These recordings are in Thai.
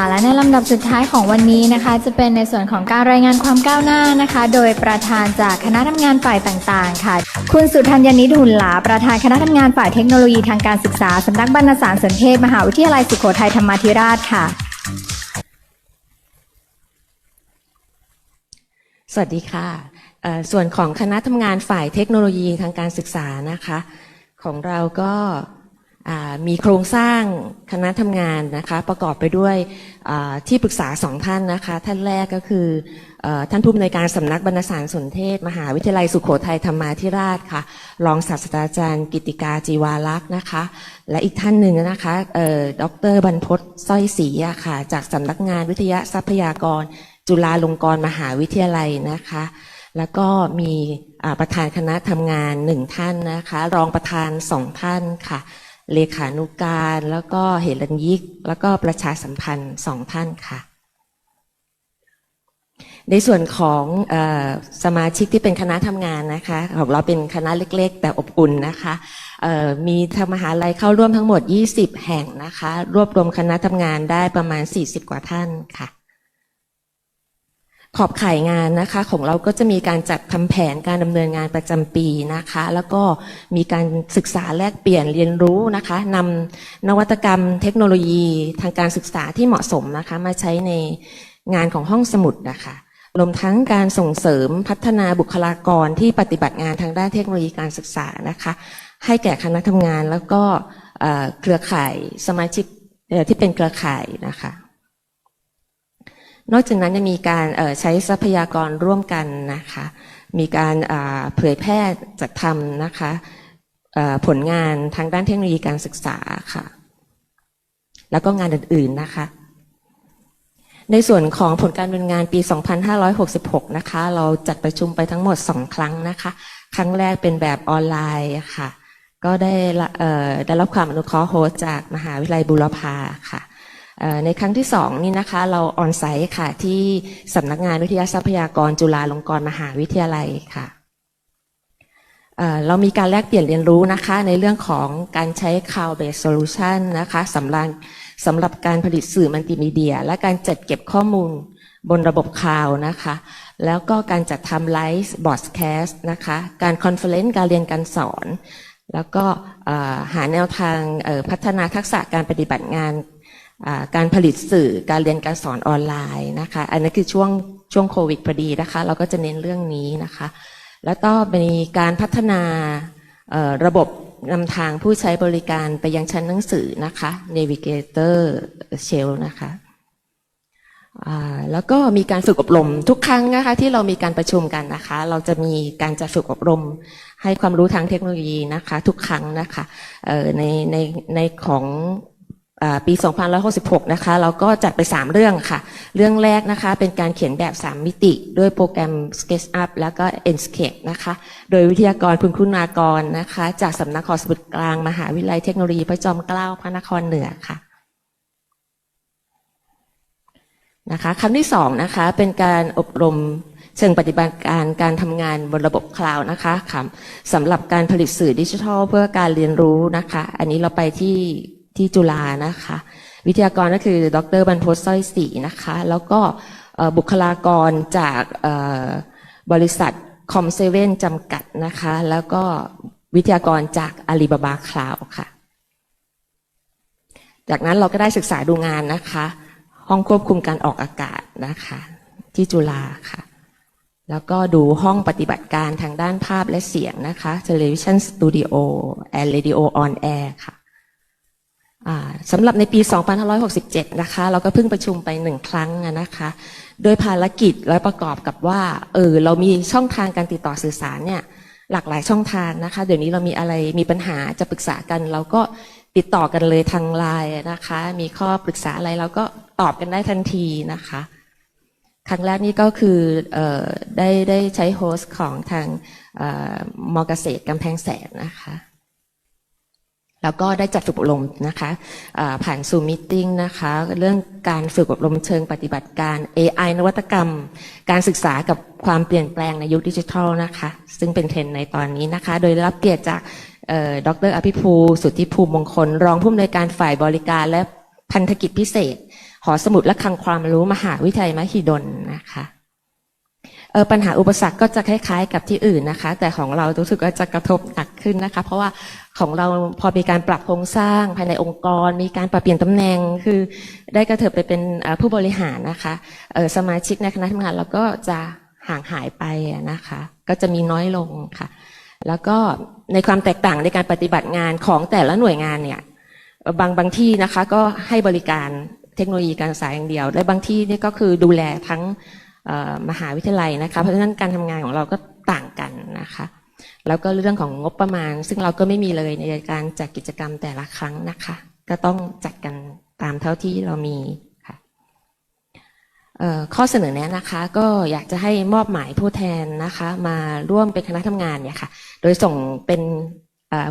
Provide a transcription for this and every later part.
ค่ะและในลำดับสุดท้ายของวันนี้นะคะ จะเป็นในส่วนของการรายงานความก้าวหน้านะคะ โดยประธานจากคณะทำงานฝ่ายต่างๆ ค่ะ คุณสุธัญญนิดหุ่นหลา ประธานคณะทำงานฝ่ายเทคโนโลยีทางการศึกษาสำนักบรรณสารสนเทศมหาวิทยาลัยสุโขทัยธรรมาธิราชค่ะ สวัสดีค่ะส่วนของคณะทำงานฝ่ายเทคโนโลยีทางการศึกษานะคะ ของเราก็ มีโครงสร้างคณะทำงานนะคะประกอบไปด้วยที่ปรึกษาสองท่านนะคะ ท่านแรกก็คืออท่านผู้อำนวยการสำนักบรรณสารสนเทศ มหาวิทยาลัยสุโขทัยธรรมาธิราชค่ะรองศาสตราจารย์กิติกาจีวาลักษ์นะคะ และอีกท่านหนึ่งนะคะเอ่อดรบรรพตสร้อยศรีค่ะจากสำนักงานวิทยาทรัพยากร จุฬาลงกรณ์มหาวิทยาลัยนะคะแล้วก็มีประธานคณะทำงานหนึ่งท่านนะคะ รองประธานสองท่านค่ะ เลขานุการแล้วก็เหรัญยิก แล้วก็ประชาสัมพันธ์สองท่านค่ะ ในส่วนของอสมาชิกที่เป็นคณะทำงานนะคะ ของเราเป็นคณะเล็กๆ แต่อบอุ่นนะคะมีทางมหาลัยเข้าร่วมทั้งหมด 20 แห่งนะคะ รวบรวมคณะทำงานได้ประมาณ 40 กว่าท่านค่ะ ขอบข่ายงานนะคะ ของเราก็จะมีการจัดทำแผนการดำเนินงานประจำปีนะคะ แล้วก็มีการศึกษาแลกเปลี่ยนเรียนรู้นะคะนำนวัตกรรมเทคโนโลยีทางการศึกษาที่เหมาะสมนะคะ มาใช้ในงานของห้องสมุดนะคะรวมทั้งการส่งเสริมพัฒนาบุคลากรที่ปฏิบัติงานทางด้านเทคโนโลยีการศึกษานะคะ ให้แก่คณะทำงานแล้วก็เอ่อเครือข่ายสมาชิกที่เป็นเครือข่ายนะคะ นอกจากนั้นยังมีการใช้ทรัพยากรร่วมกันนะคะ มีการเผยแพร่จัดทำนะคะผลงานทางด้านเทคโนโลยีการศึกษาค่ะ แล้วก็งานอื่นๆนะคะ ในส่วนของผลการดำเนินงานปี 2566 นะคะ เราจัดประชุมไปทั้งหมด 2 ครั้งนะคะ ครั้งแรกเป็นแบบออนไลน์ค่ะ ก็ได้ได้รับความอนุเคราะห์โฮสต์จากมหาวิทยาลัยบูรพาค่ะเอ่อ ในครั้งที่สองนี่นะคะเราออนไซต์ค่ะที่สำนักงานวิทยาทรัพยากรจุฬาลงกรณ์มหาวิทยาลัยค่ะเรามีการแลกเปลี่ยนเรียนรู้นะคะในเรื่องของการใช้ cloud based solution นะคะสำหรับสำหรับการผลิตสื่อมัลติมีเดีย และการจัดเก็บข้อมูลบนระบบคลาวนะคะ แล้วก็การจัดทำไลฟ์บอ d แคสต์นะคะ การคอนเฟลเลนซ์การเรียนการสอน แล้วก็หาแนวทางพัฒนาทักษะการปฏิบัติงาน การผลิตสื่อการเรียนการสอนออนไลน์นะคะ อันนี้คือช่วงช่วงโควิดพอดีนะคะ เราก็จะเน้นเรื่องนี้นะคะ แล้วก็มีการพัฒนาระบบนำทางผู้ใช้บริการไปยังชั้นหนังสือนะคะ Navigator Shell นะคะแล้วก็มีการฝึกอบรมทุกครั้งนะคะที่เรามีการประชุมกันนะคะ เราจะมีการจัดฝึกอบรม ให้ความรู้ทางเทคโนโลยีนะคะ ทุกครั้งนะคะในในในของ ปี 2566 นะคะ เราก็จัดไป 3 เรื่องค่ะ เรื่องแรกนะคะ เป็นการเขียนแบบ 3 มิติ ด้วยโปรแกรม SketchUp แล้วก็ Enscape นะคะ โดยวิทยากรคุณคุณากรนะคะ จากสำนักขอสมุดกลาง มหาวิทยาลัยเทคโนโลยีพระจอมเกล้าพระนครเหนือค่ะนะคะคำที่สองนะคะ เป็นการอบรมเชิงปฏิบัติการการทำงานบนระบบคลาวด์นะคะค่ะสำหรับการผลิตสื่อดิจิทัลเพื่อการเรียนรู้นะคะ อันนี้เราไปที่ ที่จุฬานะคะ วิทยากรก็คือดรบรรพตสร้อยศรีนะคะ แล้วก็บุคลากรจากบริษัทคอมเซเว่นจำกัดนะคะ แล้วก็วิทยากรจากอาลีบาบาคลาวค่ะ จากนั้นเราก็ได้ศึกษาดูงานนะคะ ห้องควบคุมการออกอากาศนะคะ ที่จุฬาค่ะ แล้วก็ดูห้องปฏิบัติการทางด้านภาพและเสียงนะคะ Television Studio and Radio on Air ค่ะ สำหรับในปี 2567 นะคะ เราก็เพิ่งประชุมไปหนึ่งครั้งนะคะ โดยภารกิจและประกอบกับว่า เออ เรามีช่องทางการติดต่อสื่อสารเนี่ย หลากหลายช่องทางนะคะ เดี๋ยวนี้เรามีอะไร มีปัญหาจะปรึกษากัน เราก็ติดต่อกันเลยทางไลน์นะคะ มีข้อปรึกษาอะไรเราก็ตอบกันได้ทันทีนะคะ ครั้งแรกนี่ก็คือออได้ได้ใช้โฮสต์ของทางออมอเกษตรกำแพงแสนนะคะ แล้วก็ได้จัดฝึกอบรมนะคะอ่าผ่านซูมมิ팅นะคะเรื่องการฝึกอบรมเชิงปฏิบัติการ AI นวัตกรรม การศึกษากับความเปลี่ยนแปลงในยุคดิจิทัลนะคะซึ่งเป็นเทรนด์ในตอนนี้นะคะ โดยได้รับเกียรติจากดรอภิภูสุทธิภูมิมงคล รองผู้อำนวยการฝ่ายบริการและพันธกิจพิเศษ หอสมุดและคลังความรู้มหาวิทยาลัยมหิดลนะคะ ปัญหาอุปสรรคก็จะคล้ายๆ กับที่อื่นนะคะ แต่ของเรารู้สึกว่าจะกระทบหนักขึ้นนะคะ เพราะว่าของเราพอมีการปรับโครงสร้างภายในองค์กร มีการปรับเปลี่ยนตำแหน่งคือได้กระเถิบไปเป็นผู้บริหารนะคะสมาชิกในคณะทำงานเราก็จะห่างหายไปนะคะ ก็จะมีน้อยลงค่ะ แล้วก็ในความแตกต่างในการปฏิบัติงานของแต่ละหน่วยงานเนี่ยบางบางที่นะคะก็ให้บริการเทคโนโลยีการศึกษาอย่างเดียว และบางที่นี่ก็คือดูแลทั้ง มหาวิทยาลัยนะคะเพราะฉะนั้นการทำงานของเราก็ต่างกันนะคะ แล้วก็เรื่องของงบประมาณ ซึ่งเราก็ไม่มีเลยในการจัดกิจกรรมแต่ละครั้งนะคะ ก็ต้องจัดกันตามเท่าที่เรามีค่ะข้อเสนอแนะนะคะ ก็อยากจะให้มอบหมายผู้แทนนะคะ มาร่วมเป็นคณะทำงานเนี่ยค่ะ โดยส่งเป็น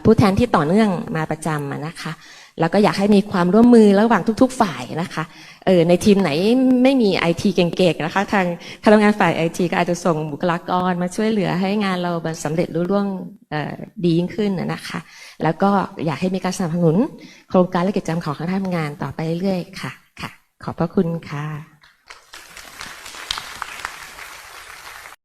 ผู้แทนที่ต่อเนื่องมาประจำนะคะ แล้วก็อยากให้มีความร่วมมือระหว่างทุก ๆ ฝ่ายนะคะเออในทีมไหนไม่มีไอทีเก่งๆนะคะ ทางคณะทำงานฝ่ายไอทีก็อาจจะส่งบุคลากรมาช่วยเหลือให้งานเราสำเร็จรุ่ร่วงดียิ่งขึ้นนะนะคะ แล้วก็อยากให้มีการสนับสนุน โครงการและกิจกรรมของคณะทำงานต่อไปเรื่อยๆค่ะค่ะ ขอบพระคุณค่ะ